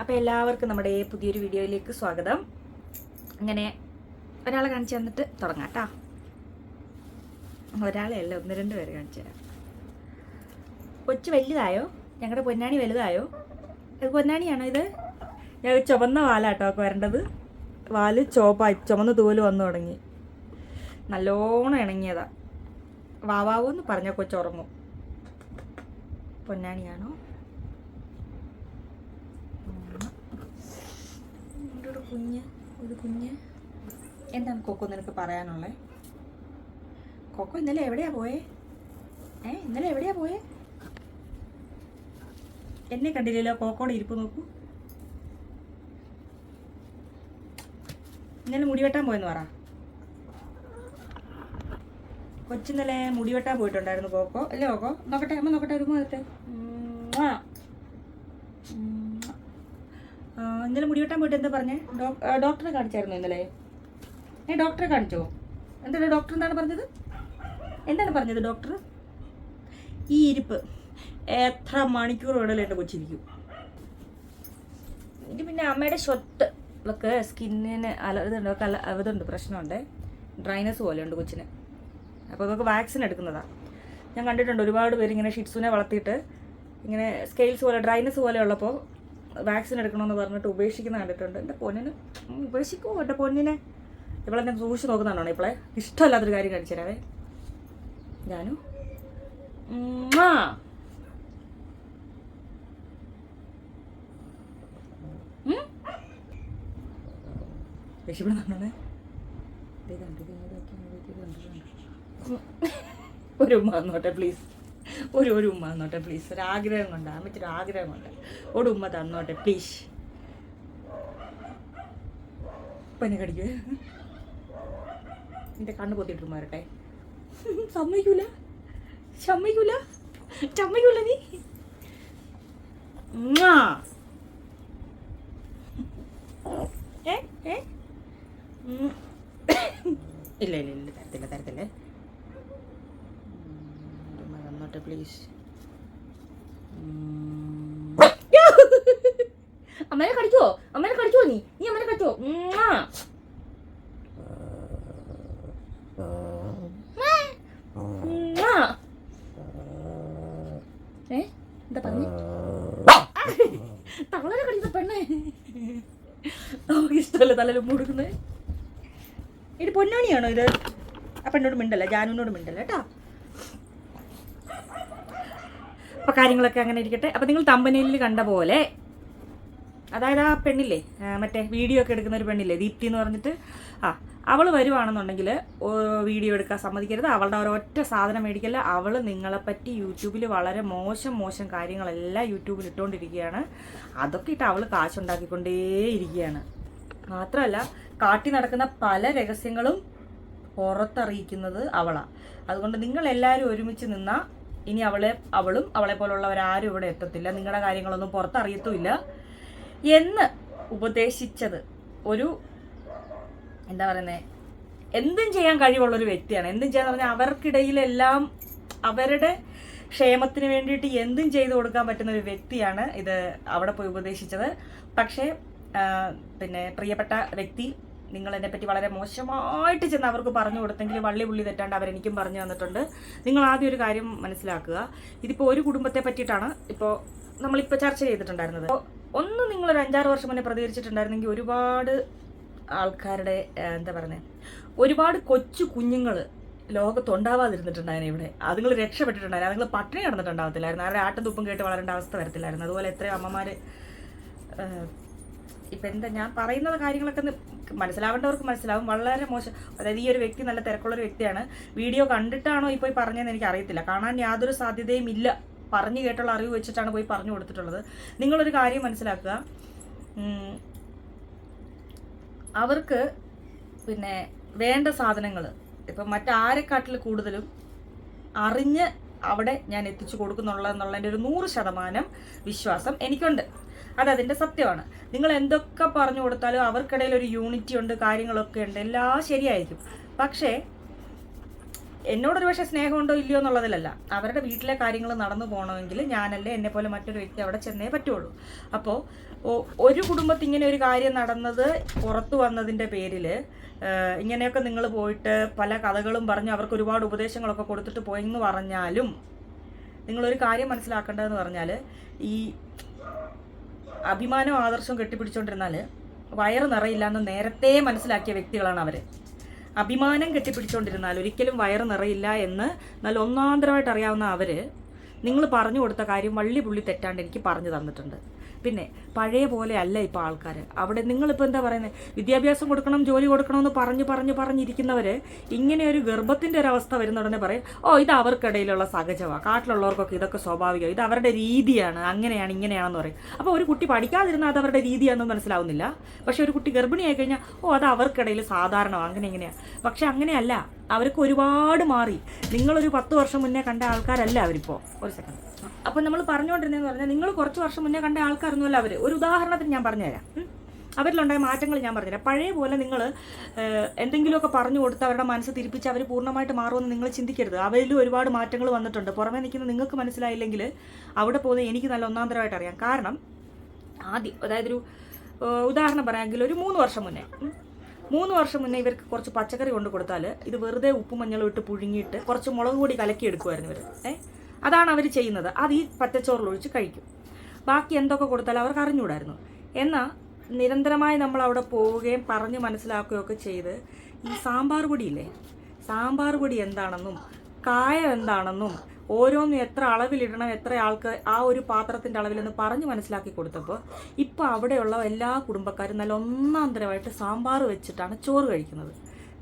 അപ്പോൾ എല്ലാവർക്കും നമ്മുടെ പുതിയൊരു വീഡിയോയിലേക്ക് സ്വാഗതം. അങ്ങനെ ഒരാളെ കാണിച്ചു തന്നിട്ട് തുടങ്ങാം കേട്ടോ. ഒരാളെ അല്ല ഒന്ന് രണ്ട് പേര് കാണിച്ചു തരാം. കൊച്ചു വലുതായോ? ഞങ്ങളുടെ പൊന്നാണി വലുതായോ? ഇത് പൊന്നാണിയാണോ ഇത്? ഞാൻ ചുവന്ന വാലാട്ടോ ഒക്കെ വരേണ്ടത്. വാൽ ചോപ്പായി ചുമന്ന തൂവൽ വന്നു തുടങ്ങി. നല്ലോണം ഇണങ്ങിയതാ. വാവാവോന്ന് പറഞ്ഞ കൊച്ചുറങ്ങും. പൊന്നാണിയാണോ എന്റെ ഒരു കുഞ്ഞ് ഒരു കുഞ്ഞ്. എന്താണ് കൊക്കോ നിനക്ക് പറയാനുള്ളത് കൊക്കോ ഇന്നലെ എവിടെയാ പോയേ? ഏ ഇന്നലെ എവിടെയാ പോയേ? എന്നെ കണ്ടില്ലല്ലോ കോക്കോടെ ഇരിപ്പ് നോക്കൂ. ഇന്നലെ മുടി വെട്ടാൻ പോയെന്ന് പറ. കൊച്ചിന്നലെ മുടി വെട്ടാൻ പോയിട്ടുണ്ടായിരുന്നു കോക്കോ. അല്ലേ കോക്കോ? നോക്കട്ടെ അമ്മ നോക്കട്ടെ ഒരു നോക്കട്ടെ ഉം, ആ. ഉം, ആ, ഇന്നലെ മുടി വെട്ടാൻ പോയിട്ട് എന്താ പറഞ്ഞേ? ഡോക്ടറെ കാണിച്ചായിരുന്നു ഇന്നലെ? ഏ ഡോക്ടറെ കാണിച്ചോ? എന്താ ഡോക്ടർ എന്താണ് പറഞ്ഞത്? എന്താണ് പറഞ്ഞത് ഡോക്ടർ? ഈ ഇരിപ്പ് എത്ര മണിക്കൂർ വേണമല്ലോ എന്റെ കൊച്ചിരിക്കും ഇത് പിന്നെ അമ്മയുടെ ഷൊട്ട് ഇതൊക്കെ സ്കിന്നിന് അല ഇതുണ്ട്? ഒക്കെ അല ഇതുണ്ട് പ്രശ്നമുണ്ട്. ഡ്രൈനസ് പോലെ ഉണ്ട് കൊച്ചിന്. അപ്പോൾ ഇതൊക്കെ വാക്സിൻ എടുക്കുന്നതാണ് ഞാൻ കണ്ടിട്ടുണ്ട് ഒരുപാട് പേര് ഇങ്ങനെ ഷിറ്റ്സുനെ വളർത്തിയിട്ട് ഇങ്ങനെ സ്കെയിൽസ് പോലെ ഡ്രൈനസ് പോലെ ഉള്ളപ്പോൾ വാക്സിൻ എടുക്കണമെന്ന് പറഞ്ഞിട്ട് ഉപേക്ഷിക്കുന്ന കണ്ടിട്ടുണ്ട്. എന്റെ പൊന്നിന് ഉപേക്ഷിക്കുമോ എന്റെ പൊന്നിനെ. ഇവളെ ഞാൻ സൂക്ഷിച്ച് നോക്കുന്നതാണോ ഇവളെ? ഇഷ്ടമല്ലാത്തൊരു കാര്യം കാണിച്ചു തരാവേ. ഞാനും. ഒരു ഉമ്മ നോട്ടെ പ്ലീസ് ഒരു ഒരു ഉമ്മ തന്നോട്ടെ പ്ലീസ് ഒരു ആഗ്രഹം കൊണ്ട് അമ്മച്ചൊരു ആഗ്രഹം കൊണ്ട്. ഒരു ഉമ്മ തന്നോട്ടെ പ്ലീസ് പനി കടിക്കുക എന്റെ കണ്ണ് പൊത്തിയിട്ട് മാറട്ടെ സമ്മതിക്കൂല. ചമ്മയ്ക്കൂല ചമ്മയ്ക്കൂല നീ. ഏ ഏ. ഇല്ല ഇല്ല ഇല്ല തരത്തില്ല തരത്തില്ലേ. തന്നോട്ടെ പ്ലീസ് അമ്മനെ കടിച്ചോ അമ്മനെ കടിച്ചോ നീ നീ അമ്മനെ കടിച്ചോ. ഏ എന്താ പറഞ്ഞു തളരെ കടിച്ച പെണ്ണേ നമുക്ക് ഇഷ്ടമല്ല തലയിൽ മുടുക്കുന്നത് ഇത് പൊന്നാണിയാണോ ഇത്? ആ പെണ്ണോട് മിണ്ടല്ല ജാനുവിനോട് മിണ്ടല്ല കേട്ടോ? അപ്പോൾ കാര്യങ്ങളൊക്കെ അങ്ങനെ ഇരിക്കട്ടെ. അപ്പോൾ നിങ്ങൾ തമ്പനയിൽ കണ്ട പോലെ അതായത് ആ പെണ്ണില്ലേ മറ്റേ വീഡിയോ ഒക്കെ എടുക്കുന്ന ഒരു പെണ്ണില്ലേ ദീപ്തി എന്ന് പറഞ്ഞിട്ട് ആ അവൾ വരുവാണെന്നുണ്ടെങ്കിൽ വീഡിയോ എടുക്കാൻ സമ്മതിക്കരുത്. അവളുടെ ഒരൊറ്റ സാധനം മേടിക്കല്ല. അവൾ നിങ്ങളെപ്പറ്റി യൂട്യൂബിൽ വളരെ മോശം മോശം കാര്യങ്ങളെല്ലാം യൂട്യൂബിൽ ഇട്ടുകൊണ്ടിരിക്കുകയാണ് അതൊക്കെ ഇട്ട് അവൾ കാശുണ്ടാക്കിക്കൊണ്ടേയിരിക്കുകയാണ് മാത്രമല്ല കാട്ടി നടക്കുന്ന പല രഹസ്യങ്ങളും പുറത്തറിയിക്കുന്നത് അവളാണ് അതുകൊണ്ട് നിങ്ങൾ എല്ലാവരും ഒരുമിച്ച് നിന്നാൽ ഇനി അവളെ അവളും അവളെ പോലുള്ളവരാരും ഇവിടെ എത്തത്തില്ല. നിങ്ങളുടെ കാര്യങ്ങളൊന്നും പുറത്തറിയത്തുമില്ല. എന്ന് ഉപദേശിച്ചത് ഒരു എന്താ പറയുന്നത് എന്തും ചെയ്യാൻ കഴിവുള്ളൊരു വ്യക്തിയാണ്. എന്തും ചെയ്യാന്ന് പറഞ്ഞാൽ അവർക്കിടയിലെല്ലാം അവരുടെ ക്ഷേമത്തിന് വേണ്ടിയിട്ട് എന്തും ചെയ്തു കൊടുക്കാൻ പറ്റുന്ന ഒരു വ്യക്തിയാണ് ഇത് അവിടെ പോയി ഉപദേശിച്ചത്. പക്ഷേ പിന്നെ പ്രിയപ്പെട്ട വ്യക്തി നിങ്ങൾ പറ്റി വളരെ മോശമായിട്ട് ചെന്ന് അവർക്ക് പറഞ്ഞു കൊടുത്തെങ്കിൽ വള്ളി പുള്ളി തെറ്റാണ്ട് അവരെനിക്കും പറഞ്ഞു തന്നിട്ടുണ്ട്. നിങ്ങൾ ആദ്യം ഒരു കാര്യം മനസ്സിലാക്കുക. ഇതിപ്പോൾ ഒരു കുടുംബത്തെ പറ്റിയിട്ടാണ് ഇപ്പോൾ നമ്മളിപ്പോൾ ചർച്ച ചെയ്തിട്ടുണ്ടായിരുന്നത്. ഒന്ന് ഒരു അഞ്ചാറ് വർഷം മുന്നേ പ്രതികരിച്ചിട്ടുണ്ടായിരുന്നെങ്കിൽ ഒരുപാട് ആൾക്കാരുടെ എന്താ പറയുന്നത് ഒരുപാട് കൊച്ചു കുഞ്ഞുങ്ങൾ ലോകത്തുണ്ടാവാതിരുന്നിട്ടുണ്ടായിരുന്നു ഇവിടെ. അതുങ്ങൾ രക്ഷപ്പെട്ടിട്ടുണ്ടായിരുന്നു അതുങ്ങൾ പട്ടിണി കിടന്നിട്ടുണ്ടാവത്തില്ലായിരുന്നു. അവരുടെ ആട്ടും തുപ്പും കേട്ട് വളരേണ്ട അവസ്ഥ വരത്തില്ലായിരുന്നു. അതുപോലെ എത്രയോ അമ്മമാർ ഇപ്പം എന്താ ഞാൻ പറയുന്ന കാര്യങ്ങളൊക്കെ മനസ്സിലാവേണ്ടവർക്ക് മനസ്സിലാവും. വളരെ മോശം. അതായത് ഈ ഒരു വ്യക്തി നല്ല തിരക്കുള്ളൊരു വ്യക്തിയാണ്. വീഡിയോ കണ്ടിട്ടാണോ പോയി പറഞ്ഞതെന്ന് എനിക്ക് അറിയത്തില്ല കാണാൻ യാതൊരു സാധ്യതയും ഇല്ല. പറഞ്ഞു കേട്ടുള്ള അറിവ് വെച്ചിട്ടാണ് പോയി പറഞ്ഞു കൊടുത്തിട്ടുള്ളത്. നിങ്ങളൊരു കാര്യം മനസ്സിലാക്കുക. അവർക്ക് പിന്നെ വേണ്ട സാധനങ്ങൾ ഇപ്പം മറ്റാരെക്കാട്ടിൽ കൂടുതലും അറിഞ്ഞ് അവിടെ ഞാൻ എത്തിച്ചു കൊടുക്കുന്നുള്ള എന്നുള്ളതിന്റെ ഒരു നൂറ് ശതമാനം വിശ്വാസം എനിക്കുണ്ട്. അതതിന്റെ സത്യമാണ്. നിങ്ങൾ എന്തൊക്കെ പറഞ്ഞു കൊടുത്താലും അവർക്കിടയിൽ ഒരു യൂണിറ്റി ഉണ്ട് കാര്യങ്ങളൊക്കെ ഉണ്ട് എല്ലാം ശരിയായിരിക്കും. പക്ഷേ എന്നോടൊരു പക്ഷേ സ്നേഹമുണ്ടോ ഇല്ലയോ എന്നുള്ളതിലല്ല. അവരുടെ വീട്ടിലെ കാര്യങ്ങൾ നടന്നു പോകണമെങ്കിൽ ഞാനല്ലേ എന്നെ പോലെ മറ്റൊരു വ്യക്തി അവിടെ ചെന്നേ പറ്റുള്ളൂ. അപ്പോൾ ഒരു കുടുംബത്തിൽ ഇങ്ങനെ ഒരു കാര്യം നടന്നത് പുറത്തു വന്നതിന്റെ പേരിൽ ഇങ്ങനെയൊക്കെ നിങ്ങൾ പോയിട്ട് പല കഥകളും പറഞ്ഞ് അവർക്ക് ഒരുപാട് ഉപദേശങ്ങളൊക്കെ കൊടുത്തിട്ട് പോയെന്ന് പറഞ്ഞാലും നിങ്ങളൊരു കാര്യം മനസ്സിലാക്കേണ്ടതെന്ന് പറഞ്ഞാൽ ഈ അഭിമാനവും ആദർശവും കെട്ടിപ്പിടിച്ചുകൊണ്ടിരുന്നാൽ വയറ് നിറയില്ല എന്ന് നേരത്തെ മനസ്സിലാക്കിയ വ്യക്തികളാണ് അവർ അഭിമാനം കെട്ടിപ്പിടിച്ചുകൊണ്ടിരുന്നാൽ ഒരിക്കലും വയറ് നിറയില്ല എന്ന് നല്ല ഒന്നാന്തരമായിട്ട് അറിയാവുന്ന അവർ നിങ്ങൾ പറഞ്ഞു കൊടുത്ത കാര്യം വള്ളി പുള്ളി തെറ്റാണ്ട് എനിക്ക് പറഞ്ഞു തന്നിട്ടുണ്ട്. പിന്നെ പഴയ പോലെ അല്ല ഇപ്പോൾ ആൾക്കാർ അവിടെ നിങ്ങളിപ്പോൾ എന്താ പറയുന്നത് വിദ്യാഭ്യാസം കൊടുക്കണം ജോലി കൊടുക്കണം എന്ന് പറഞ്ഞ് പറഞ്ഞ് പറഞ്ഞിരിക്കുന്നവർ ഇങ്ങനെ ഒരു ഗർഭത്തിന്റെ ഒരു അവസ്ഥ വരുന്ന ഉടനെ പറയും ഓ ഇത് അവർക്കിടയിലുള്ള സഹജമാണ് കാട്ടിലുള്ളവർക്കൊക്കെ ഇതൊക്കെ സ്വാഭാവികമാണ് ഇത് അവരുടെ രീതിയാണ്. അങ്ങനെയാണ് ഇങ്ങനെയാണെന്ന് പറയും. അപ്പോൾ ഒരു കുട്ടി പഠിക്കാതിരുന്നാൽ അത് അവരുടെ രീതിയാണെന്ന് മനസ്സിലാവുന്നില്ല. പക്ഷേ ഒരു കുട്ടി ഗർഭിണിയായി കഴിഞ്ഞാൽ ഓ അത് അവർക്കിടയിൽ സാധാരണമാണ് അങ്ങനെ ഇങ്ങനെയാണ് പക്ഷെ അങ്ങനെയല്ല അവർക്ക് ഒരുപാട് മാറി. നിങ്ങളൊരു പത്ത് വർഷം മുന്നേ കണ്ട ആൾക്കാരല്ല അവരിപ്പോൾ ഒരു സെക്കൻഡ്. അപ്പം നമ്മൾ പറഞ്ഞുകൊണ്ടിരുന്നതെന്ന് പറഞ്ഞാൽ നിങ്ങൾ കുറച്ച് വർഷം മുന്നേ കണ്ട ആൾക്കാരൊന്നുമല്ല അവർ ഒരു ഉദാഹരണത്തിന് ഞാൻ പറഞ്ഞുതരാം. അവരിലുണ്ടായ മാറ്റങ്ങൾ ഞാൻ പറഞ്ഞുതരാം. പഴയ പോലെ നിങ്ങൾ എന്തെങ്കിലുമൊക്കെ പറഞ്ഞു കൊടുത്ത് അവരുടെ മനസ്സ് തിരിപ്പിച്ച് അവർ പൂർണമായിട്ട് മാറുമെന്ന് നിങ്ങൾ ചിന്തിക്കരുത്. അവരിലും ഒരുപാട് മാറ്റങ്ങൾ വന്നിട്ടുണ്ട്. പുറമേ നിൽക്കുന്ന നിങ്ങൾക്ക് മനസ്സിലായില്ലെങ്കിൽ അവിടെ പോകുന്നത് എനിക്ക് നല്ല ഒന്നാന്തരമായിട്ട് അറിയാം. കാരണം ആദ്യം അതായത് ഒരു ഉദാഹരണം പറയാമെങ്കിൽ ഒരു മൂന്ന് വർഷം മുന്നേ. മൂന്ന് വർഷം മുന്നേ ഇവർക്ക് കുറച്ച് പച്ചക്കറി കൊണ്ട് കൊടുത്താൽ ഇത് വെറുതെ ഉപ്പ് മഞ്ഞളും ഇട്ട് പുഴുങ്ങിയിട്ട് കുറച്ച് മുളക് പൊടി കലക്കി എടുക്കുമായിരുന്നു ഇവർ ഏ? അതാണ് അവർ ചെയ്യുന്നത്. അത് ഈ പച്ചച്ചോറിൽ ഒഴിച്ച് കഴിക്കും. ബാക്കി എന്തൊക്കെ കൊടുത്താലും അവർക്ക് അറിഞ്ഞുകൂടായിരുന്നു. എന്നാൽ നിരന്തരമായി നമ്മൾ അവിടെ പോവുകയും പറഞ്ഞ് മനസ്സിലാക്കുകയൊക്കെ ചെയ്ത് ഈ സാമ്പാർ പൊടിയില്ലേ സാമ്പാർ പൊടി എന്താണെന്നും കായം എന്താണെന്നും ഓരോന്നും എത്ര അളവിലിടണം എത്ര ആൾക്ക് ആ ഒരു പാത്രത്തിന്റെ അളവിലെന്ന് പറഞ്ഞ് മനസ്സിലാക്കി കൊടുത്തപ്പോൾ ഇപ്പോൾ അവിടെയുള്ള എല്ലാ കുടുംബക്കാരും നല്ല ഒന്നാന്തരമായിട്ട് സാമ്പാർ വെച്ചിട്ടാണ് ചോറ് കഴിക്കുന്നത്.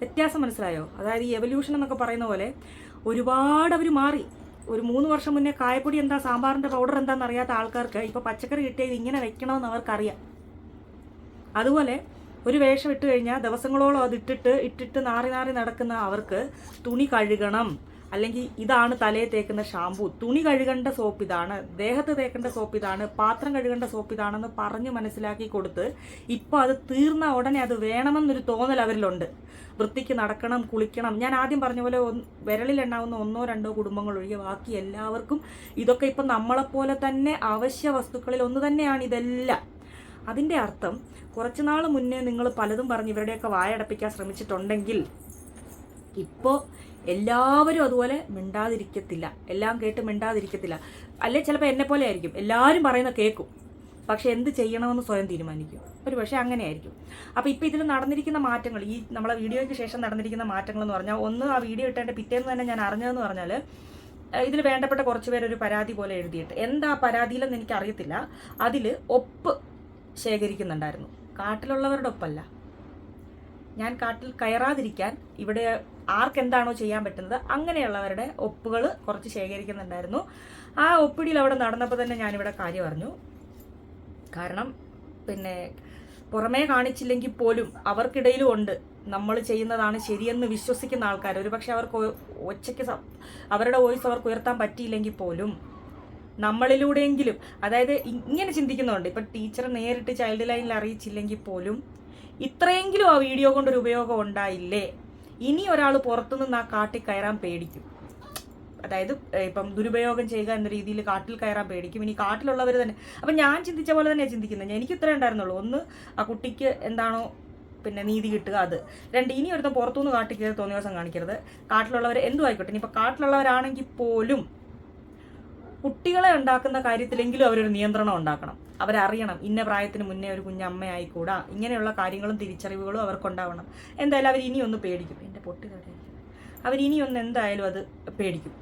വ്യത്യാസം മനസ്സിലായോ? അതായത് ഈ എവല്യൂഷൻ എന്നൊക്കെ പറയുന്ന പോലെ ഒരുപാട് അവർ മാറി. ഒരു മൂന്ന് വർഷം മുന്നേ കായപ്പൊടി എന്താ സാമ്പാറിന്റെ പൗഡർ എന്താണെന്ന് അറിയാത്ത ആൾക്കാർക്ക് ഇപ്പോൾ പച്ചക്കറി കിട്ടിയത് ഇങ്ങനെ വെക്കണമെന്ന് അവർക്കറിയാം. അതുപോലെ ഒരു വേഷം ഇട്ട് കഴിഞ്ഞാൽ ദിവസങ്ങളോളം അത് ഇട്ടിട്ട് ഇട്ടിട്ട് നാറി നാറി നടക്കുന്ന അവർക്ക് തുണി കഴുകണം. അല്ലെങ്കിൽ ഇതാണ് തലയിൽ തേക്കുന്ന ഷാമ്പു തുണി കഴുകേണ്ട സോപ്പ് ഇതാണ് ദേഹത്ത് തേക്കേണ്ട സോപ്പ് ഇതാണ് പാത്രം കഴുകേണ്ട സോപ്പ് ഇതാണെന്ന് പറഞ്ഞ് മനസ്സിലാക്കി കൊടുത്ത് ഇപ്പോൾ അത് തീർന്ന ഉടനെ അത് വേണമെന്നൊരു തോന്നൽ അവരിലുണ്ട്. വൃത്തിക്ക് നടക്കണം കുളിക്കണം. ഞാൻ ആദ്യം പറഞ്ഞ പോലെ വിരളിൽ എണ്ണാവുന്ന ഒന്നോ രണ്ടോ കുടുംബങ്ങൾ ഒഴികെ ബാക്കി എല്ലാവർക്കും ഇതൊക്കെ ഇപ്പം നമ്മളെപ്പോലെ തന്നെ അവശ്യ വസ്തുക്കളിൽ ഒന്ന് തന്നെയാണ് ഇതെല്ലാം. അതിന്റെ അർത്ഥം കുറച്ച് നാൾ മുന്നേ നിങ്ങൾ പലതും പറഞ്ഞ് ഇവരുടെയൊക്കെ വായടപ്പിക്കാൻ ശ്രമിച്ചിട്ടുണ്ടെങ്കിൽ ഇപ്പോൾ എല്ലാവരും അതുപോലെ മിണ്ടാതിരിക്കത്തില്ല. എല്ലാം കേട്ട് മിണ്ടാതിരിക്കത്തില്ല. അല്ലെ ചിലപ്പോൾ എന്നെ പോലെ ആയിരിക്കും. എല്ലാവരും പറയുന്ന കേൾക്കും പക്ഷെ എന്ത് ചെയ്യണമെന്ന് സ്വയം തീരുമാനിക്കും. ഒരു പക്ഷേ അങ്ങനെയായിരിക്കും. അപ്പോൾ ഇപ്പോൾ ഇതിൽ നടന്നിരിക്കുന്ന മാറ്റങ്ങൾ ഈ നമ്മളെ വീഡിയോയ്ക്ക് ശേഷം നടന്നിരിക്കുന്ന മാറ്റങ്ങൾ എന്ന് പറഞ്ഞാൽ ഒന്ന് ആ വീഡിയോ ഇട്ടതിന്റെ പിറ്റേന്ന് തന്നെ ഞാൻ അറിഞ്ഞതെന്ന് പറഞ്ഞാൽ ഇതിൽ വേണ്ടപ്പെട്ട കുറച്ച് പേര് ഒരു പരാതി പോലെ എഴുതിയിട്ട്. എന്താ പരാതിയിലെന്ന് എനിക്ക് അറിയത്തില്ല അതിൽ ഒപ്പ് ശേഖരിക്കുന്നുണ്ടായിരുന്നു. കാട്ടിലുള്ളവരുടെ ഒപ്പല്ല. ഞാൻ കാട്ടിൽ കയറാതിരിക്കാൻ ഇവിടെ ആർക്കെന്താണോ ചെയ്യാൻ പറ്റുന്നത് അങ്ങനെയുള്ളവരുടെ ഒപ്പുകൾ കുറച്ച് ശേഖരിക്കുന്നുണ്ടായിരുന്നു. ആ ഒപ്പിടിയിൽ അവിടെ നടന്നപ്പോൾ തന്നെ ഞാനിവിടെ കാര്യം അറിഞ്ഞു. കാരണം പിന്നെ പുറമേ കാണിച്ചില്ലെങ്കിൽ പോലും അവർക്കിടയിലും ഉണ്ട്. നമ്മൾ ചെയ്യുന്നതാണ് ശരിയെന്ന് വിശ്വസിക്കുന്ന ആൾക്കാർ. ഒരുപക്ഷെ അവർക്ക് ഒച്ചയ്ക്ക് അവരുടെ വോയിസ് അവർക്ക് ഉയർത്താൻ പറ്റിയില്ലെങ്കിൽ പോലും നമ്മളിലൂടെയെങ്കിലും അതായത് ഇങ്ങനെ ചിന്തിക്കുന്നുണ്ട്. ഇപ്പം ടീച്ചർ നേരിട്ട് ചൈൽഡ് ലൈനിൽ അറിയിച്ചില്ലെങ്കിൽ പോലും ഇത്രയെങ്കിലും ആ വീഡിയോ കൊണ്ടൊരു ഉപയോഗം ഉണ്ടായില്ലേ? ഇനി ഒരാൾ പുറത്തുനിന്ന് ആ കാട്ടിൽ കയറാൻ പേടിക്കും. അതായത് ഇപ്പം ദുരുപയോഗം ചെയ്യുക എന്ന രീതിയിൽ കാട്ടിൽ കയറാൻ പേടിക്കും. ഇനി കാട്ടിലുള്ളവർ തന്നെ അപ്പം ഞാൻ ചിന്തിച്ച പോലെ തന്നെയാണ് ചിന്തിക്കുന്നത്. എനിക്ക് ഇത്രേ ഉണ്ടായിരുന്നുള്ളൂ. ഒന്ന് ആ കുട്ടിക്ക് എന്താണോ പിന്നെ നീതി കിട്ടുക അത്. രണ്ട് ഇനി ഒരുത്തം പുറത്തുനിന്ന് കാട്ടിൽ കയറി തോന്നിയ ദിവസം കാണിക്കരുത്. കാട്ടിലുള്ളവർ എന്തും ആയിക്കോട്ടെ. ഇനിയിപ്പോൾ കാട്ടിലുള്ളവരാണെങ്കിൽ പോലും കുട്ടികളെ ഉണ്ടാക്കുന്ന കാര്യത്തിലെങ്കിലും അവരൊരു നിയന്ത്രണം ഉണ്ടാക്കണം. അവരറിയണം. ഇന്ന പ്രായത്തിന് മുന്നേ ഒരു കുഞ്ഞമ്മയായിക്കൂടാ. ഇങ്ങനെയുള്ള കാര്യങ്ങളും തിരിച്ചറിവുകളും അവർക്കുണ്ടാവണം. എന്തായാലും അവർ ഇനി ഒന്ന് പേടിക്കും. എന്റെ പൊട്ടി അവർ ഇനി ഒന്ന് എന്തായാലും അത് പേടിക്കും.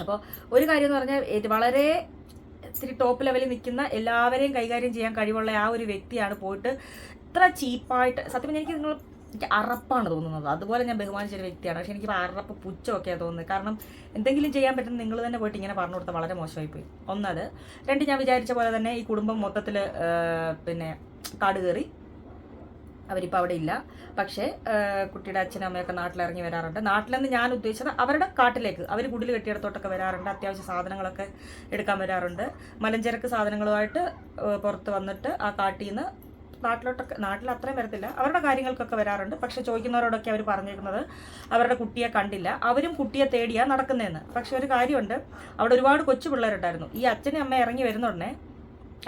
അപ്പോൾ ഒരു കാര്യം എന്ന് പറഞ്ഞാൽ വളരെ ഇത്തിരി ടോപ്പ് ലെവലിൽ നിൽക്കുന്ന എല്ലാവരെയും കൈകാര്യം ചെയ്യാൻ കഴിവുള്ള ആ ഒരു വ്യക്തിയാണ് പോയിട്ട് ഇത്ര ചീപ്പായിട്ട് സത്യം എനിക്ക് നിങ്ങൾ എനിക്ക് അറപ്പാണ് തോന്നുന്നത്. അതുപോലെ ഞാൻ ബഹുമാനിച്ചൊരു വ്യക്തിയാണ്. പക്ഷെ എനിക്ക് അറപ്പ് പുച്ഛമൊക്കെയാണ് തോന്നുന്നത്. കാരണം എന്തെങ്കിലും ചെയ്യാൻ പറ്റുന്ന നിങ്ങൾ തന്നെ പോയിട്ട് ഇങ്ങനെ പറഞ്ഞു കൊടുത്താൽ വളരെ മോശമായി പോയി ഒന്നത്. രണ്ട് ഞാൻ വിചാരിച്ച പോലെ തന്നെ ഈ കുടുംബം മൊത്തത്തിൽ പിന്നെ കാട് കയറി. അവരിപ്പോൾ അവിടെ ഇല്ല. പക്ഷേ കുട്ടിയുടെ അച്ഛനും അമ്മയൊക്കെ നാട്ടിലിറങ്ങി വരാറുണ്ട്. നാട്ടിലെന്ന് ഞാൻ ഉദ്ദേശിച്ചത് അവരുടെ കാട്ടിലേക്ക് അവർ കുടിൽ കെട്ടിയിടത്തോട്ടൊക്കെ വരാറുണ്ട്. അത്യാവശ്യ സാധനങ്ങളൊക്കെ എടുക്കാൻ വരാറുണ്ട്. മലഞ്ചരക്ക് സാധനങ്ങളുമായിട്ട് പുറത്ത് വന്നിട്ട് ആ കാട്ടിൽ നിന്ന് നാട്ടിലോട്ടൊക്കെ നാട്ടിൽ അത്രയും വരത്തില്ല. അവരുടെ കാര്യങ്ങൾക്കൊക്കെ വരാറുണ്ട്. പക്ഷെ ചോദിക്കുന്നവരോടൊക്കെ അവർ പറഞ്ഞിരുന്നത് അവരുടെ കുട്ടിയെ കണ്ടില്ല. അവരും കുട്ടിയെ തേടിയാ നടക്കുന്നതെന്ന്. പക്ഷെ ഒരു കാര്യമുണ്ട്. അവിടെ ഒരുപാട് കൊച്ചു പിള്ളേരുണ്ടായിരുന്നു. ഈ അച്ഛനും അമ്മ ഇറങ്ങി വരുന്നുടനെ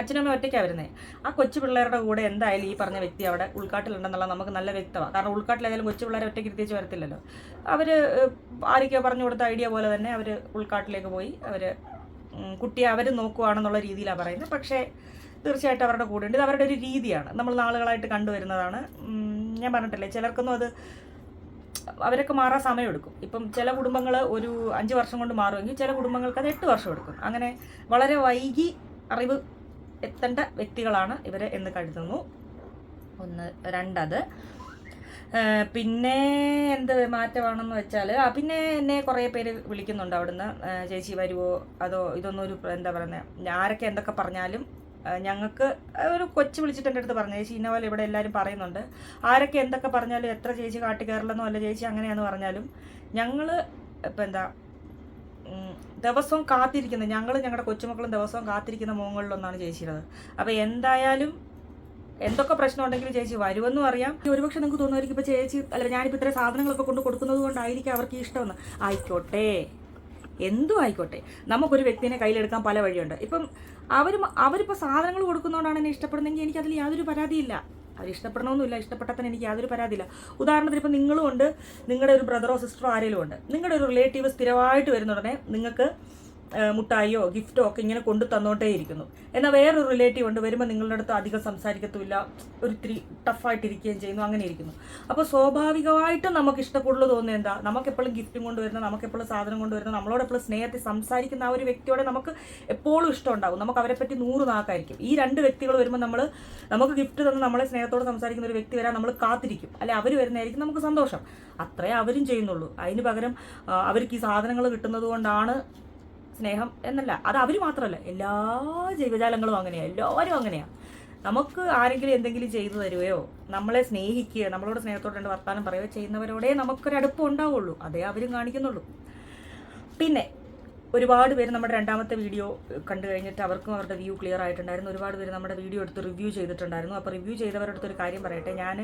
അച്ഛനമ്മ ഒറ്റയ്ക്കാണ് വരുന്നത് ആ കൊച്ചു പിള്ളേരുടെ കൂടെ എന്തായാലും ഈ പറഞ്ഞ വ്യക്തി അവിടെ ഉൾക്കാട്ടിലുണ്ടെന്നുള്ള നമുക്ക് നല്ല വ്യക്തമാണ് കാരണം ഉൾക്കാട്ടിലായാലും കൊച്ചു പിള്ളേരെ ഒറ്റയ്ക്ക് ഇരുത്തിച്ച് വരത്തില്ലല്ലോ. അവർ ആരൊക്കെയോ പറഞ്ഞു കൊടുത്ത ഐഡിയ പോലെ തന്നെ അവർ ഉൾക്കാട്ടിലേക്ക് പോയി. അവർ കുട്ടിയെ അവർ നോക്കുവാണെന്നുള്ള രീതിയിലാണ് പറയുന്നത്. പക്ഷേ തീർച്ചയായിട്ടും അവരുടെ കൂടെ ഉണ്ട്. ഇത് അവരുടെ ഒരു രീതിയാണ്. നമ്മൾ നാളുകളായിട്ട് കണ്ടുവരുന്നതാണ്. ഞാൻ പറഞ്ഞിട്ടില്ലേ ചിലർക്കൊന്നും അത് അവരൊക്കെ മാറാൻ സമയമെടുക്കും. ഇപ്പം ചില കുടുംബങ്ങൾ ഒരു അഞ്ച് വർഷം കൊണ്ട് മാറുമെങ്കിൽ ചില കുടുംബങ്ങൾക്ക് അത് എട്ട് വർഷം എടുക്കും. അങ്ങനെ വളരെ വൈകി അറിവ് എത്തേണ്ട വ്യക്തികളാണ് ഇവരെ എന്ന് കരുതുന്നു. ഒന്ന് രണ്ടത്. പിന്നെ എന്ത് മാറ്റമാണെന്ന് വെച്ചാൽ ആ പിന്നെ എന്നെ കുറേ പേര് വിളിക്കുന്നുണ്ട് അവിടുന്ന്. ചേച്ചി വരുമോ അതോ ഇതൊന്നും ഒരു എന്താ പറയുന്നത് ആരൊക്കെ എന്തൊക്കെ പറഞ്ഞാലും ഞങ്ങൾക്ക് ഒരു കൊച്ചു വിളിച്ചിട്ട് എന്റെ അടുത്ത് പറഞ്ഞു ചേച്ചി ഇന്ന പോലെ ഇവിടെ എല്ലാവരും പറയുന്നുണ്ട്. ആരൊക്കെ എന്തൊക്കെ പറഞ്ഞാലും എത്ര ചേച്ചി കാട്ടി കയറില്ലെന്നോ അല്ല ചേച്ചി അങ്ങനെയാന്ന് പറഞ്ഞാലും ഞങ്ങൾ ഇപ്പം എന്താ ദിവസവും കാത്തിരിക്കുന്നത് ഞങ്ങൾ ഞങ്ങളുടെ കൊച്ചുമക്കളും ദിവസവും കാത്തിരിക്കുന്ന മുഖങ്ങളിലൊന്നാണ് ചേച്ചിയുള്ളത് അപ്പോൾ എന്തായാലും എന്തൊക്കെ പ്രശ്നം ഉണ്ടെങ്കിലും ചേച്ചി വരുമെന്നും അറിയാം. ഒരുപക്ഷെ നിങ്ങൾക്ക് തോന്നുമായിരിക്കും ഇപ്പോൾ ചേച്ചി അല്ല ഞാനിപ്പോൾ ഇത്ര സാധനങ്ങളൊക്കെ കൊണ്ട് കൊടുക്കുന്നത് കൊണ്ടായിരിക്കും അവർക്ക് ഇഷ്ടമെന്ന്. ആയിക്കോട്ടെ. എന്തും ആയിക്കോട്ടെ. നമുക്കൊരു വ്യക്തിനെ കയ്യിലെടുക്കാൻ പല വഴിയുണ്ട്. ഇപ്പം അവർ അവരിപ്പോൾ സാധനങ്ങൾ കൊടുക്കുന്നതുകൊണ്ടാണ് എന്നെ ഇഷ്ടപ്പെടുന്നതെങ്കിൽ എനിക്കതിൽ യാതൊരു പരാതിയില്ല. അവർ ഇഷ്ടപ്പെടണമെന്നില്ല ഇഷ്ടപ്പെട്ടാൽ തന്നെ എനിക്ക് യാതൊരു പരാതിയില്ല. ഉദാഹരണത്തിന് ഇപ്പം നിങ്ങളും ഉണ്ട്. നിങ്ങളുടെ ഒരു ബ്രദറോ സിസ്റ്ററോ ആരെങ്കിലും ഉണ്ട്. നിങ്ങളുടെ ഒരു റിലേറ്റീവ് സ്ഥിരമായിട്ട് വരുന്നുടനെ നിങ്ങൾക്ക് മുട്ടായിയോ ഗിഫ്റ്റോ ഒക്കെ ഇങ്ങനെ കൊണ്ടു തന്നോട്ടേ ഇരിക്കുന്നു എന്നാൽ വേറൊരു റിലേറ്റീവ് ഉണ്ട് വരുമ്പോൾ നിങ്ങളുടെ അടുത്ത് അധികം സംസാരിക്കത്തുമില്ല ഒരിത്തിരി ടഫായിട്ടിരിക്കുകയും ചെയ്യുന്നു അങ്ങനെ ഇരിക്കുന്നു. അപ്പോൾ സ്വാഭാവികമായിട്ടും നമുക്ക് ഇഷ്ടപ്പെടുന്നത് തോന്നുന്നത് എന്താ? നമുക്ക് എപ്പോഴും ഗിഫ്റ്റും കൊണ്ടുവരുന്ന നമുക്ക് എപ്പോഴും സാധനം കൊണ്ടുവരുന്ന നമ്മളോട് എപ്പോഴും സ്നേഹത്തിൽ സംസാരിക്കുന്ന ആ ഒരു വ്യക്തിയോടെ നമുക്ക് എപ്പോഴും ഇഷ്ടം ഉണ്ടാകും നമുക്ക് അവരെ പറ്റി നൂറ് നാക്കായിരിക്കും. ഈ രണ്ട് വ്യക്തികൾ വരുമ്പോൾ നമ്മൾ നമുക്ക് ഗിഫ്റ്റ് തന്ന് നമ്മളെ സ്നേഹത്തോടെ സംസാരിക്കുന്ന ഒരു വ്യക്തി വരാൻ നമ്മൾ കാത്തിരിക്കും. അല്ലെ അവർ വരുന്നതായിരിക്കും നമുക്ക് സന്തോഷം. അത്രേ അവരും ചെയ്യുന്നുള്ളൂ. അതിന് പകരം അവർക്ക് ഈ സാധനങ്ങൾ കിട്ടുന്നത് കൊണ്ടാണ് സ്നേഹം എന്നല്ല. അത് അവർ മാത്രമല്ല. എല്ലാ ജീവജാലങ്ങളും അങ്ങനെയാ. എല്ലാവരും അങ്ങനെയാ. നമുക്ക് ആരെങ്കിലും എന്തെങ്കിലും ചെയ്തു തരുകയോ നമ്മളെ സ്നേഹിക്കുകയോ നമ്മളോട് സ്നേഹത്തോടെ രണ്ട് വർത്താനം പറയുകയോ ചെയ്യുന്നവരോടെ നമുക്കൊരു അടുപ്പം ഉണ്ടാവുള്ളൂ. അതേ അവരും കാണിക്കുന്നുള്ളൂ. പിന്നെ ഒരുപാട് പേര് നമ്മുടെ രണ്ടാമത്തെ വീഡിയോ കണ്ടു കഴിഞ്ഞിട്ട് അവർക്കും അവരുടെ വ്യൂ ക്ലിയർ ആയിട്ടുണ്ടായിരുന്നു. ഒരുപാട് പേര് നമ്മുടെ വീഡിയോ എടുത്ത് റിവ്യൂ ചെയ്തിട്ടുണ്ടായിരുന്നു. അപ്പോൾ റിവ്യൂ ചെയ്തവരുടെ അടുത്തൊരു കാര്യം പറയട്ടെ. ഞാൻ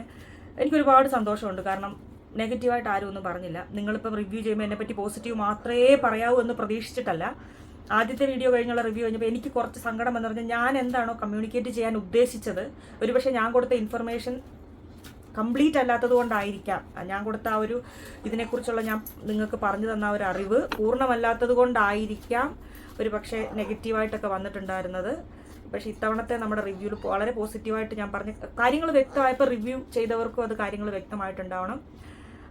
എനിക്കൊരുപാട് സന്തോഷമുണ്ട്. കാരണം നെഗറ്റീവായിട്ട് ആരും ഒന്നും പറഞ്ഞില്ല. നിങ്ങളിപ്പം റിവ്യൂ ചെയ്യുമ്പോൾ എന്നെപ്പറ്റി പോസിറ്റീവ് മാത്രമേ പറയാവൂ എന്ന് പ്രതീക്ഷിച്ചിട്ടല്ല. ആദ്യത്തെ വീഡിയോ കഴിഞ്ഞുള്ള റിവ്യൂ കഴിഞ്ഞപ്പോൾ എനിക്ക് കുറച്ച് സങ്കടം എന്ന് പറഞ്ഞാൽ ഞാൻ എന്താണോ കമ്മ്യൂണിക്കേറ്റ് ചെയ്യാൻ ഉദ്ദേശിച്ചത് ഒരുപക്ഷെ ഞാൻ കൊടുത്ത ഇൻഫർമേഷൻ കംപ്ലീറ്റ് അല്ലാത്തത് കൊണ്ടായിരിക്കാം. ഞാൻ കൊടുത്ത ആ ഒരു ഇതിനെക്കുറിച്ചുള്ള ഞാൻ നിങ്ങൾക്ക് പറഞ്ഞു തന്ന ഒരു അറിവ് പൂർണമല്ലാത്തത് കൊണ്ടായിരിക്കാം ഒരു പക്ഷേ നെഗറ്റീവായിട്ടൊക്കെ വന്നിട്ടുണ്ടായിരുന്നത്. പക്ഷേ ഇത്തവണത്തെ നമ്മുടെ റിവ്യൂവിൽ വളരെ പോസിറ്റീവായിട്ട് ഞാൻ പറഞ്ഞ കാര്യങ്ങൾ വ്യക്തമായപ്പോൾ റിവ്യൂ ചെയ്തവർക്കും അത് കാര്യങ്ങൾ വ്യക്തമായിട്ടുണ്ടാവണം.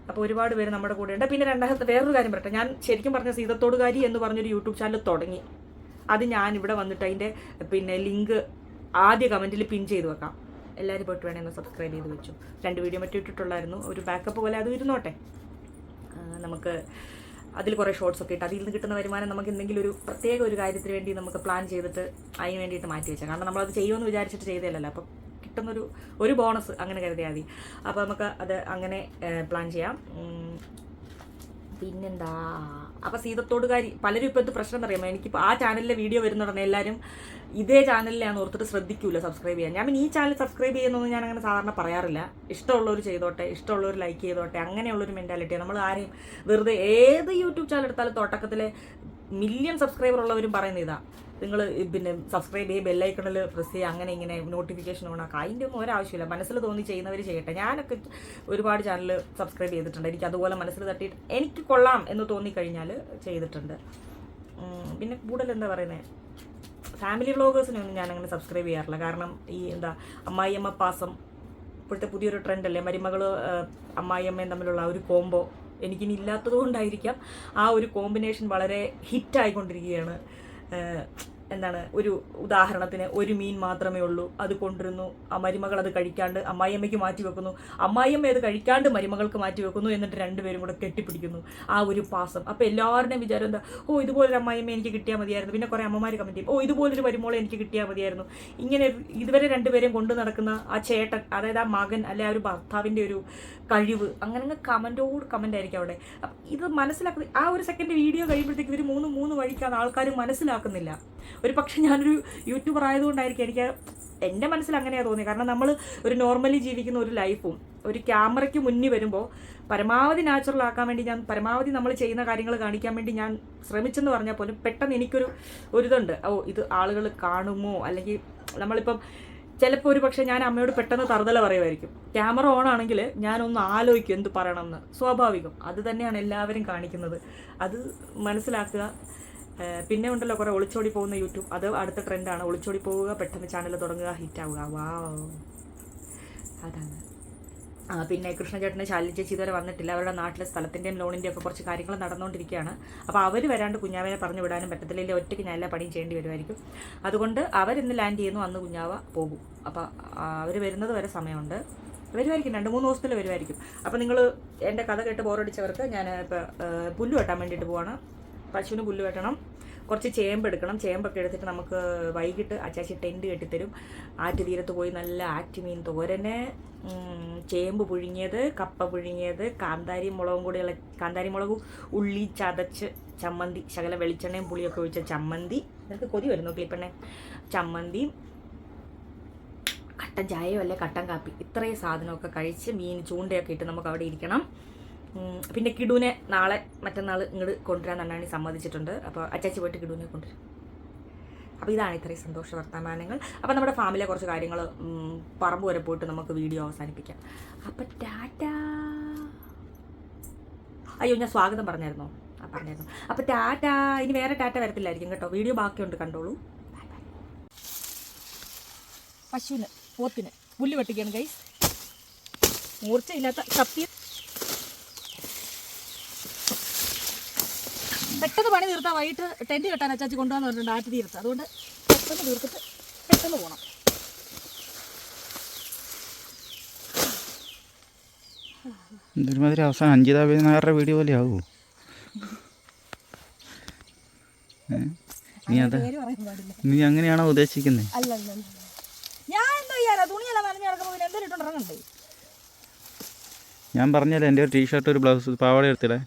അപ്പോൾ ഒരുപാട് പേര് നമ്മുടെ കൂടെ ഉണ്ട് പിന്നെ രണ്ടാമത്തെ വേറൊരു കാര്യം പറയട്ടെ. ഞാൻ ശരിക്കും പറഞ്ഞ സീതത്തോടുകാരി എന്ന് പറഞ്ഞൊരു യൂട്യൂബ് ചാനൽ തുടങ്ങി. അത് ഞാൻ ഇവിടെ വന്നിട്ട് അതിന്റെ പിന്നെ ലിങ്ക് ആദ്യ കമന്റിൽ പിൻ ചെയ്ത് വെക്കാം. എല്ലാവരും പോയിട്ട് വേണേ ഒന്ന് സബ്സ്ക്രൈബ് ചെയ്ത് വെച്ചു. രണ്ട് വീഡിയോ മറ്റും ഇട്ടിട്ടുള്ളായിരുന്നു. ഒരു ബാക്കപ്പ് പോലെ അത് ഇരുന്നോട്ടെ. നമുക്ക് അതിൽ കുറേ ഷോർട്സ് ഒക്കെ ഇട്ട് അതിൽ നിന്ന് കിട്ടുന്ന വരുമാനം നമുക്ക് എന്തെങ്കിലും ഒരു പ്രത്യേക ഒരു കാര്യത്തിന് വേണ്ടി നമുക്ക് പ്ലാൻ ചെയ്തിട്ട് അതിന് വേണ്ടിയിട്ട് മാറ്റി വെച്ചാൽ കാരണം നമ്മളത് ചെയ്യുമെന്ന് വിചാരിച്ചിട്ട് ചെയ്തതല്ലല്ലോ. അപ്പം കിട്ടുന്നൊരു ഒരു ബോണസ് അങ്ങനെ കരുതിയാൽ മതി. അപ്പോൾ നമുക്ക് അത് അങ്ങനെ പ്ലാൻ ചെയ്യാം. പിന്നെന്താ? അപ്പോൾ സീതത്തോടുകാരി പലരും ഇപ്പോൾ പ്രശ്നം അറിയാമോ എനിക്കിപ്പോൾ ആ ചാനലിലെ വീഡിയോ വരുന്നുടനെ എല്ലാവരും ഇതേ ചാനലിലാണ് ഓർത്തിട്ട് ശ്രദ്ധിക്കൂല സബ്സ്ക്രൈബ് ചെയ്യാൻ. ഞാൻ പിന്നെ ഈ ചാനൽ സബ്സ്ക്രൈബ് ചെയ്യുന്നൊന്നും ഞാൻ അങ്ങനെ സാധാരണ പറയാറില്ല. ഇഷ്ടമുള്ളവർ ചെയ്തോട്ടെ ഇഷ്ടമുള്ളവർ ലൈക്ക് ചെയ്തോട്ടെ അങ്ങനെയുള്ളൊരു മെന്റാലിറ്റിയാണ് നമ്മൾ ആരെയും വെറുതെ ഏത് യൂട്യൂബ് ചാനൽ എടുത്താലും തുടക്കത്തിലെ മില്യൺ സബ്സ്ക്രൈബർ ഉള്ളവരും പറയുന്ന ഇതാ. നിങ്ങൾ പിന്നെ സബ്സ്ക്രൈബ് ചെയ്യുക ബെല്ലൈക്കണിൽ പ്രസ് ചെയ്യുക അങ്ങനെ ഇങ്ങനെ നോട്ടിഫിക്കേഷൻ ഓണാക്കുക അതിന്റെ ഒന്നും ഒരാവശ്യമില്ല. മനസ്സിൽ തോന്നി ചെയ്യുന്നവർ ചെയ്യട്ടെ. ഞാനൊക്കെ ഒരുപാട് ചാനൽ സബ്സ്ക്രൈബ് ചെയ്തിട്ടുണ്ട്. എനിക്ക് അതുപോലെ മനസ്സിൽ തട്ടിയിട്ട് എനിക്ക് കൊള്ളാം എന്ന് തോന്നിക്കഴിഞ്ഞാൽ ചെയ്തിട്ടുണ്ട്. പിന്നെ കൂടുതൽ എന്താ പറയുന്നത് ഫാമിലി വ്ളോഗേഴ്സിനൊന്നും ഞാൻ അങ്ങനെ സബ്സ്ക്രൈബ് ചെയ്യാറില്ല. കാരണം ഈ എന്താ അമ്മായിയമ്മ പാസം ഇപ്പോഴത്തെ പുതിയൊരു ട്രെൻഡല്ലേ മരുമകൾ അമ്മായിയമ്മയും തമ്മിലുള്ള ഒരു കോംബോ എനിക്കിനി ഇല്ലാത്തത് കൊണ്ടായിരിക്കാം ആ ഒരു കോമ്പിനേഷൻ വളരെ ഹിറ്റായിക്കൊണ്ടിരിക്കുകയാണ് എന്താണ് ഒരു ഉദാഹരണത്തിന് ഒരു മീൻ മാത്രമേ ഉള്ളൂ അത് കൊണ്ടിരുന്നു ആ മരുമകൾ അത് കഴിക്കാണ്ട് അമ്മായിയമ്മയ്ക്ക് മാറ്റി വെക്കുന്നു അമ്മായിയമ്മ അത് കഴിക്കാണ്ട് മരുമകൾക്ക് മാറ്റി വെക്കുന്നു എന്നിട്ട് രണ്ടുപേരും കൂടെ കെട്ടിപ്പിടിക്കുന്നു. ആ ഒരു പാസം. അപ്പോൾ എല്ലാവരുടെയും വിചാരം എന്താ ഓ ഇതുപോലൊരു അമ്മായിയമ്മ എനിക്ക് കിട്ടിയാൽ മതിയായിരുന്നു. പിന്നെ കുറേ അമ്മമാർ കമന്റ് ചെയ്യും ഓ ഇതുപോലൊരു മരുമോളെ എനിക്ക് കിട്ടിയാൽ മതിയായിരുന്നു. ഇങ്ങനെ ഇതുവരെ രണ്ടുപേരെയും കൊണ്ടു നടക്കുന്ന ആ ചേട്ടൻ അതായത് ആ മകൻ അല്ലെ ആ ഒരു ഭർത്താവിന്റെ ഒരു കഴിവ് അങ്ങനെ കമന്റോട് കമന്റ് ആയിരിക്കും അവിടെ. ഇത് മനസ്സിലാക്കുന്ന ആ ഒരു സെക്കൻഡ് വീഡിയോ കഴിയുമ്പോഴത്തേക്ക് ഇവർ മൂന്ന് മൂന്ന് വഴിക്കാണ് ആൾക്കാർ മനസ്സിലാക്കുന്നില്ല. ഒരു പക്ഷേ ഞാനൊരു യൂട്യൂബർ ആയതുകൊണ്ടായിരിക്കും എനിക്ക് എന്റെ മനസ്സിൽ അങ്ങനെയാണ് തോന്നിയത് കാരണം നമ്മൾ ഒരു നോർമലി ജീവിക്കുന്ന ഒരു ലൈഫും ഒരു ക്യാമറയ്ക്ക് മുന്നിൽ വരുമ്പോൾ പരമാവധി നാച്ചുറൽ ആക്കാൻ വേണ്ടി ഞാൻ പരമാവധി നമ്മൾ ചെയ്യുന്ന കാര്യങ്ങൾ കാണിക്കാൻ വേണ്ടി ഞാൻ ശ്രമിച്ചെന്ന് പറഞ്ഞാൽ പോലും പെട്ടെന്ന് എനിക്കൊരു ഒരിതുണ്ട്. ഓ ഇത് ആളുകൾ കാണുമോ? അല്ലെങ്കിൽ നമ്മളിപ്പം ചിലപ്പോൾ ഒരു പക്ഷേ ഞാൻ അമ്മയോട് പെട്ടെന്ന് തറുതല പറയുമായിരിക്കും ക്യാമറ ഓൺ ആണെങ്കിൽ ഞാനൊന്ന് ആലോചിക്കും എന്ത് പറയണമെന്ന് സ്വാഭാവികം. അത് തന്നെയാണ് എല്ലാവരും കാണിക്കുന്നത്. അത് മനസ്സിലാക്കുക. പിന്നെ ഉണ്ടല്ലോ കുറേ ഒളിച്ചോടി പോകുന്ന യൂട്യൂബ്. അത് അടുത്ത ട്രെൻഡാണ് ഒളിച്ചോടി പോവുക പെട്ടെന്ന് ചാനൽ തുടങ്ങുക ഹിറ്റ് ആവുക. വാ അതാണ്. പിന്നെ കൃഷ്ണചേട്ടന് ശാലിനി ചേച്ചി ഇതുവരെ വന്നിട്ടില്ല. അവരുടെ നാട്ടിലെ സ്ഥലത്തിന്റെയും ലോണിന്റെയും ഒക്കെ കുറച്ച് കാര്യങ്ങൾ നടന്നുകൊണ്ടിരിക്കുകയാണ് അപ്പോൾ അവർ വരാണ്ട് കുഞ്ഞാവനെ പറഞ്ഞു വിടാനും പറ്റത്തില്ല. ഒറ്റയ്ക്ക് ഞാൻ എല്ലാ പണിയും ചെയ്യേണ്ടി വരുമായിരിക്കും. അതുകൊണ്ട് അവരിന്ന് ലാൻഡ് ചെയ്യുന്നു. അന്ന് കുഞ്ഞാവ പോകും. അപ്പോൾ അവർ വരുന്നത് വരെ സമയമുണ്ട്. വരുമായിരിക്കും. രണ്ട് മൂന്ന് ദിവസത്തിൽ വരുമായിരിക്കും. അപ്പോൾ നിങ്ങൾ എന്റെ കഥ കേട്ട് ബോറടിച്ചവർക്ക് ഞാൻ ഇപ്പോൾ പുല്ല് വെട്ടാൻ വേണ്ടിയിട്ട് പോവാണ്. പശുവിന് പുല്ല് വെട്ടണം. കുറച്ച് ചേമ്പ് എടുക്കണം. ചേമ്പൊക്കെ എടുത്തിട്ട് നമുക്ക് വൈകിട്ട് അച്ചാച്ചി ടെന്റ് കെട്ടിത്തരും. ആറ്റ് തീരത്ത് പോയി നല്ല ആറ്റുമീൻ തോരന്. ചേമ്പ് പുഴുങ്ങിയത് കപ്പ പുഴുങ്ങിയത് കാന്താരി മുളകും കൂടി ഇള കാന്താരി മുളകും ഉള്ളി ചതച്ച് ചമ്മന്തി ശകല വെളിച്ചെണ്ണയും പുളിയൊക്കെ ഒഴിച്ച ചമ്മന്തി. നിനക്ക് കൊതി വരുന്നു ക്ലിപ്പെണ്ണെ ചമ്മന്തി കട്ടൻ ചായയോ അല്ലെ കട്ടൻ കാപ്പി. ഇത്രയും സാധനമൊക്കെ കഴിച്ച് മീൻ ചൂണ്ടയൊക്കെ ഇട്ട് നമുക്ക് അവിടെ ഇരിക്കണം. പിന്നെ കിടുവിനെ നാളെ മറ്റന്നാൾ ഇങ്ങോട്ട് കൊണ്ടുവരാൻ നന്നാണി സമ്മതിച്ചിട്ടുണ്ട്. അപ്പോൾ അച്ചാച്ചി പോയിട്ട് കിടുവിനെ കൊണ്ടുവരും. അപ്പോൾ ഇതാണ് ഇത്രയും സന്തോഷ വർത്തമാനങ്ങൾ. അപ്പോൾ നമ്മുടെ ഫാമിലെ കുറച്ച് കാര്യങ്ങൾ പറമ്പ് വരെ പോയിട്ട് നമുക്ക് വീഡിയോ അവസാനിപ്പിക്കാം. അപ്പോൾ ടാറ്റ. അയ്യോ ഞാൻ സ്വാഗതം പറഞ്ഞായിരുന്നോ? ആ പറഞ്ഞായിരുന്നു. അപ്പോൾ ടാറ്റ. ഇനി വേറെ ടാറ്റ വരത്തില്ലായിരിക്കും കേട്ടോ. വീഡിയോ ബാക്കിയുണ്ട് കണ്ടോളൂ. പശുവിന് പോത്തിന് പുല്ല് വെട്ടിക്കാണ് ഗൈസ് മൂർച്ചയില്ലാത്ത കത്തി. പെട്ടെന്ന് പണി തീർത്താൽ വൈകിട്ട് ടെന്റ് കെട്ടാൻ അച്ചാച്ചി കൊണ്ടുവന്ന് പറഞ്ഞിട്ടുണ്ട് ആറ്റ് തീർത്ത് അതുകൊണ്ട് പെട്ടെന്ന് തീർത്തിട്ട് പെട്ടെന്ന് പോകണം ഒരുമാതിരി അവസാനം അഞ്ചിതാ നായരുടെ വീഡിയോ പോലെ ആവൂ. നീ അത് നീ അങ്ങനെയാണോ ഉദ്ദേശിക്കുന്നത് ഞാൻ പറഞ്ഞല്ലേ എന്റെ ഒരു ടീഷർട്ട് ഒരു ബ്ലൗസ് പാവാട എടുത്തില്ലേ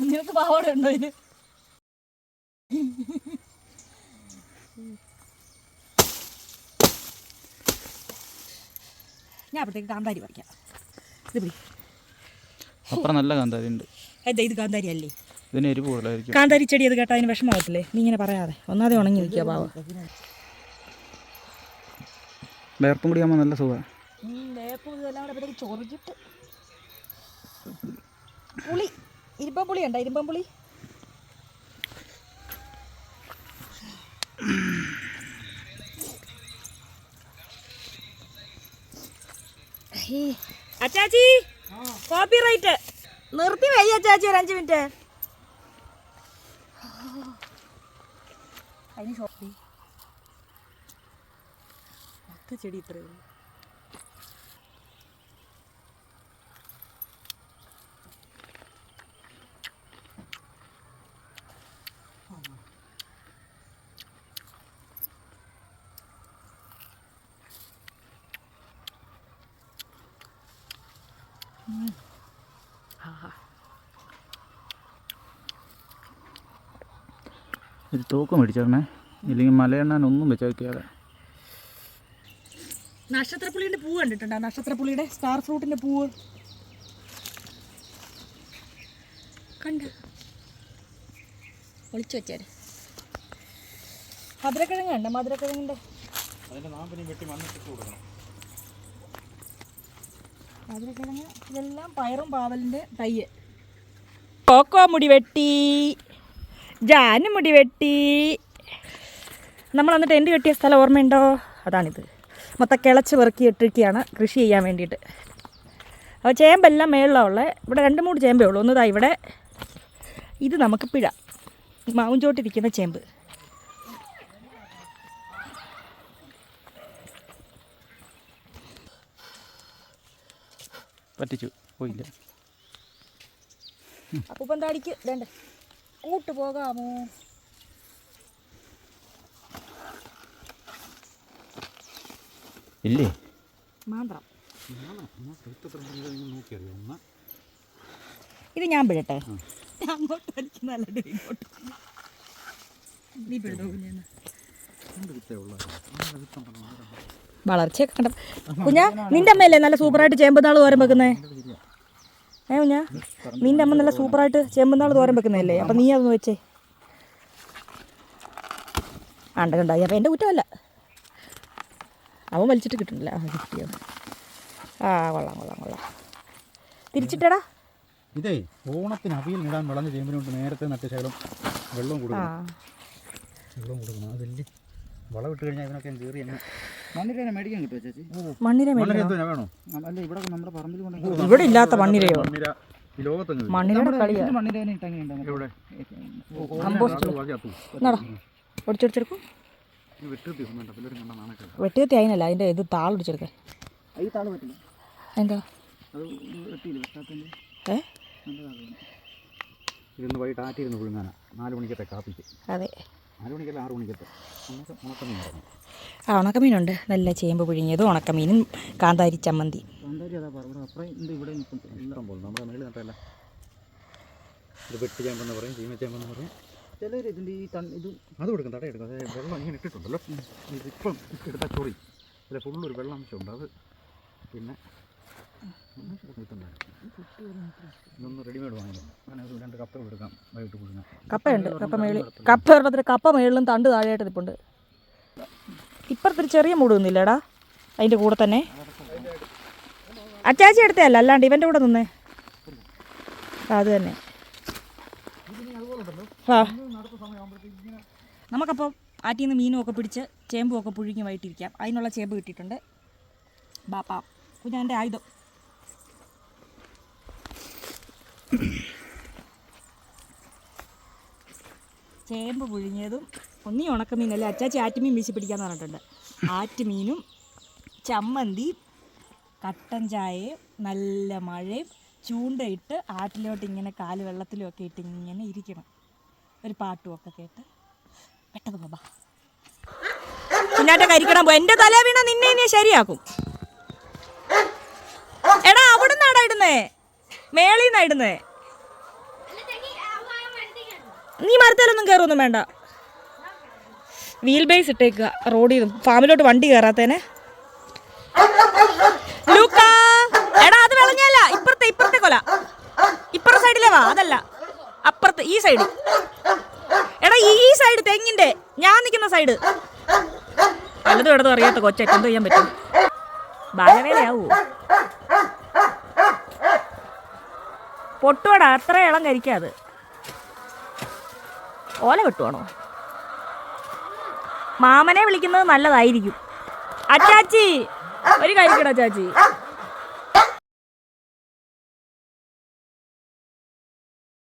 നിനക്ക് പാവാട ഉണ്ടോ ഇതിന് ഞാൻ അപ്പോഴത്തേക്ക് കാന്താരി പറിക്കാം ഇത് പിടി. അപ്പുറം നല്ല കാന്താരി ഉണ്ട്. എന്താ ഇത് കാന്താരി അല്ലേ? ഇതിന് എരിവ് കൂടുതലായിരിക്കും. കാന്താരി ചെടി അത് കേട്ടാ അതിന് വിഷമാവത്തില്ലേ നീ ഇങ്ങനെ പറയാതെ. ഒന്നാതെ ഉണങ്ങി നിൽക്കുക പാവ. വേർപ്പും കൂടി ആകുമ്പോൾ നല്ല സുഖമാണ് വേപ്പും ഇതെല്ലാം കൂടെ അപ്പോഴത്തേക്ക് ചൊറിച്ചിട്ട് പുളി. ഇരുമ്പം പുളി ഉണ്ടോ? ഇരുമ്പം പുളി അച്ചാച്ചി കോപ്പി റൈറ്റ് നിർത്തി വയ്യ അച്ചാച്ചി ഒരു അഞ്ച് മിനിറ്റ്. അതിന് ഷോപ്പി പത്ത് ചെടി ഇത്രയേ ഒരു തൂക്കം മേടിച്ചേരണേ ഇല്ലെങ്കിൽ മലയെണ്ണാൻ ഒന്നും വെച്ച് വെക്കാതെ നക്ഷത്രപ്പുളിയുടെ പൂവ് കണ്ടിട്ടുണ്ടോ? നക്ഷത്രപ്പുളിയുടെ സ്റ്റാർ ഫ്രൂട്ടിന്റെ പൂവ് കണ്ട? ഒളിച്ചു വെച്ചേര്. മധുരക്കിഴങ്ങ് ഉണ്ട് മധുരക്കിഴങ്ങിന്റെ മധുരക്കിഴങ്ങ് ഇതെല്ലാം പയറും പാവലിന്റെ തയ്യ്. കോക്കോ മുടി വെട്ടി. ജാന് മുടി വെട്ടി. നമ്മൾ അന്ന് ടെന്റ് കെട്ടിയ സ്ഥലം ഓർമ്മയുണ്ടോ? അതാണിത്. മൊത്തം കിളച്ച് പെറുക്കി ഇട്ടിരിക്കുകയാണ് കൃഷി ചെയ്യാൻ വേണ്ടിയിട്ട്. അപ്പോൾ ചേമ്പെല്ലാം മേളിലാണ് ഉള്ളത് ഇവിടെ രണ്ട് മൂന്ന് ചേമ്പേ ഉള്ളൂ. ഒന്നതാ ഇവിടെ. ഇത് നമുക്ക് പിഴ. മാവും ചോട്ടിരിക്കുന്ന ചേമ്പ്. പറ്റിച്ചു. പോയില്ല. അപ്പം താടിക്ക് വേണ്ട? കൂട്ട് പോകാമോ? ഇല്ലേ? മാന്ത്രം. ഇത് ഞാൻ പിഴട്ടെ അങ്ങോട്ട് വലിക്കുന്നതല്ലേ ഇങ്ങോട്ട്. നീ വളർച്ചയൊക്കെ കണ്ട കുഞ്ഞാ നിന്റെ അമ്മയല്ലേ നല്ല സൂപ്പറായിട്ട് ചേമ്പുന്നാൾ ഓരം വെക്കുന്നേ? ഏ ഞാൻ നിന്റെ അമ്മ നല്ല സൂപ്പറായിട്ട് ചേമ്പുന്നാൾ തോരൻ വെക്കുന്നതല്ലേ? അപ്പം നീ അതൊന്ന് വെച്ചേ. ആണ്ട കണ്ടായി അപ്പം എന്റെ കുറ്റമല്ല. അവൻ വലിച്ചിട്ട് കിട്ടുന്നില്ല. ആ കിട്ടിയോ? ആ കൊള്ളാം കൊള്ളാം കൊള്ളാം. തിരിച്ചിട്ടടാ. ഇതേ ഓണത്തിന് അവിയൽ ഇടാൻ വിളഞ്ഞ ചേമ്പിനുണ്ട്. നേരത്തെ നട്ടശകലം വെള്ളം കൊടുക്കണം. വെള്ളം കൊടുക്കണം. അത് വലിയ വളം ഇട്ട് കഴിഞ്ഞാൽ ഇതിനൊക്കെ കയറി അങ്ങനെ മണ്ണിരനെ മേടിക്കാൻ കിട്ടുമോ ചേച്ചി? മണ്ണിര വേണോ? അല്ല ഇവിടെ നമ്മുടെ പറമ്പിൽ കൊണ്ട് ഇവിടെ ഇല്ലാത്ത മണ്ണിരയോ. മണ്ണിരയുടെ കളിയാ. മണ്ണിരനെ വെട്ടിയെത്തി അതിനല്ല അതിന്റെ ഇത് താളൊടിച്ചെടുക്കാൻ ഈ താൾ പറ്റില്ല എന്താ? ഏ? ഇരുന്ന് വൈകിട്ട് ആറ്റിരുന്ന് പുഴുങ്ങാനാ. നാല് മണിക്കത്തെ കാപ്പിക്ക്. അതെ. നാല് മണിക്കല്ല ആറ് മണിക്കത്തെ ഉണക്ക ഉണക്കമീൻ പറഞ്ഞു ആ ഉണക്കമീനുണ്ട്. നല്ല ചേമ്പ് പുഴുങ്ങിയതും ഉണക്കമീനും കാന്താരി ചമ്മന്തി. കാന്താരി അതാ പറഞ്ഞു അപ്പുറം ഉണ്ട് ഇവിടെ ഇഷ്ടം പോലെ. നമ്മുടെ മേളിൽ നട്ടല്ല ഇത് വെട്ടി ചേമ്പെന്ന് പറയും ചീമ ചേമ്പെന്ന് പറയും. ചിലർ ഇതിന്റെ ഈ തണ് ഇത് അത് കൊടുക്കും തട എടുക്കും. അതായത് വെള്ളം ഇങ്ങനെ ഇട്ടിട്ടുണ്ടല്ലോ. ഇതിപ്പം എടുത്ത ചൊറി. ഇതിൽ ഫുള്ളൊരു വെള്ളാംശമുണ്ട്. അത് പിന്നെ കപ്പയുണ്ട്. കപ്പ മേളി കപ്പ ഒരെണ്ണത്തിന് കപ്പ മേളിലും തണ്ട് താഴെയായിട്ട് ഇപ്പുണ്ട് ഇപ്പുറത്തൊരു ചെറിയ മൂട് നിന്നില്ലേടാ. അതിന്റെ കൂടെ തന്നെ. അച്ചാച്ചി എടുത്തതല്ല അല്ലാണ്ട് ഇവന്റെ കൂടെ നിന്നേ. അത് തന്നെ. ആ. നമുക്കപ്പോൾ ആറ്റിൽ നിന്ന് മീനും ഒക്കെ പിടിച്ച് ചേമ്പും ഒക്കെ പുഴുങ്ങി വൈകിട്ടിരിക്കാം അതിനുള്ള ചേമ്പ് കിട്ടിയിട്ടുണ്ട്. ബാപ്പാ കുഞ്ഞാന്റെ ആയുധം. ചേമ്പ് പുഴുങ്ങിയതും ഒന്നീ ഉണക്കമീനല്ലേ അച്ചാച്ചി ആറ്റുമീൻ വീശി പിടിക്കാന്ന് പറഞ്ഞിട്ടുണ്ട്. ആറ്റുമീനും ചമ്മന്തി കട്ടൻ ചായയും നല്ല മഴയും ചൂണ്ടയിട്ട് ആറ്റിലോട്ട് ഇങ്ങനെ കാൽ വെള്ളത്തിലും ഒക്കെ ഇട്ട് ഇങ്ങനെ ഇരിക്കണം. ഒരു പാട്ടും ഒക്കെ കേട്ട് പെട്ടെന്ന് ബാബാ പിന്നാട്ടെ കരിക്കണം പോ. എന്റെ തല വീണ നിന്നെ ഇനി ശരിയാക്കും. എടാ അവിടുന്നാടാ ഇടുന്നേ? മേളീന്നാ ഇടുന്നേ? നീ മരത്തേലൊന്നും കയറൊന്നും വേണ്ട. വീൽ ബേസ് ഇട്ടേക്കുക റോഡിൽ നിന്ന് ഫാമിലോട്ട് വണ്ടി കയറാത്തേനെ ലൂക്കാ എടാ അത് വിളഞ്ഞല്ല ഇപ്പുറത്തെ ഇപ്പുറത്തെ കൊല. ഇപ്പുറത്തെ സൈഡിലെ വാ അതല്ല. അപ്പുറത്ത് ഈ സൈഡ് എടാ ഈ സൈഡ് തെങ്ങിന്റെ ഞാൻ നിൽക്കുന്ന സൈഡ് പലതും ഇടതും അറിയാത്ത കൊച്ചേറ്റ് എന്തോ ചെയ്യാൻ പറ്റും? ബാലവേലയാവൂ? പൊട്ടുവടാ അത്ര ഇളം കരിക്കാത് ഓല വെട്ടുവാണോ? മാമനെ വിളിക്കുന്നത് നല്ലതായിരിക്കും. അച്ചാച്ചി ഒരു കഴിക്കണോ അച്ചാച്ചി.